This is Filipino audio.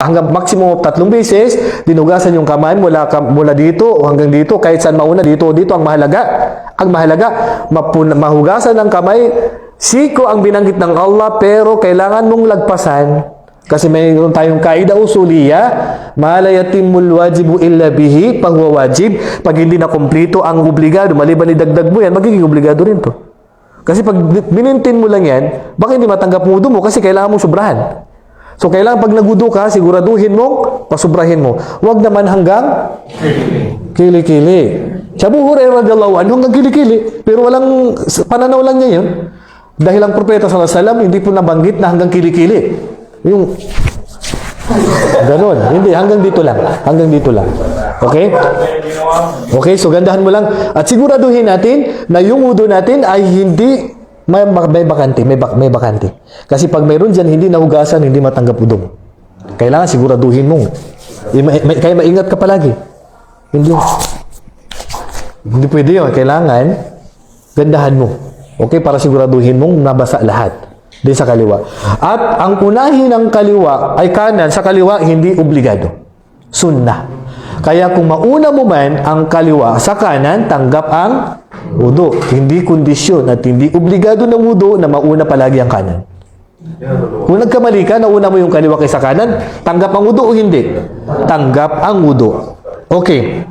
hanggang maximum of tatlong beses, dinugasan yung kamay mula, mula dito o hanggang dito, kahit saan mauna, dito dito, ang mahalaga, ang mahalaga, mapun- mahugasan ng kamay, siko ang binanggit ng Allah, pero kailangan mong lagpasan, kasi mayroon tayong kaida usuliya, ma la yatimul wajibu illa bihi, pag wajib, pag hindi na kumplito ang obligado, maliban idagdag mo yan, magiging obligado rin to. Kasi pag binintin mo lang yan, baka hindi matanggap mo mo kasi kailangan mong sobrahan. So, kailangan pag nagudo ka, siguraduhin mo, pasubrahin mo. Huwag naman hanggang kili-kili. Sa Abu Hurairah radiyallahu anhu hanggang kili-kili. Pero walang, pananaw lang niya yun. Dahil ang propeta sallallahu alaihi wasallam hindi po nabanggit na hanggang kili-kili. Yung Ganon. Hindi, hanggang dito lang. Hanggang dito lang. Okay? Okay, so gandahan mo lang. At siguraduhin natin na yung udo natin ay hindi may, may bakante, may, bak, may bakante. Kasi pag mayroon dyan, hindi nahugasan, hindi matanggap udo mo. Kailangan siguraduhin mo. Eh, Kaya maingat ka palagi. Hindi. Hindi pwede yun. Kailangan, gandahan mo. Okay, para siguraduhin mong nabasa lahat. Di sa kaliwa. At ang unahin ng kaliwa ay kanan, sa kaliwa hindi obligado. Sunnah. Kaya kung mauna mo man ang kaliwa sa kanan, tanggap ang wudu. Hindi kondisyon at hindi obligado ng wudu na mauna palagi ang kanan. Kung nagkamali ka, nauna mo yung kaliwa kaysa kanan, tanggap ang wudu o hindi? Tanggap ang wudu. Okay.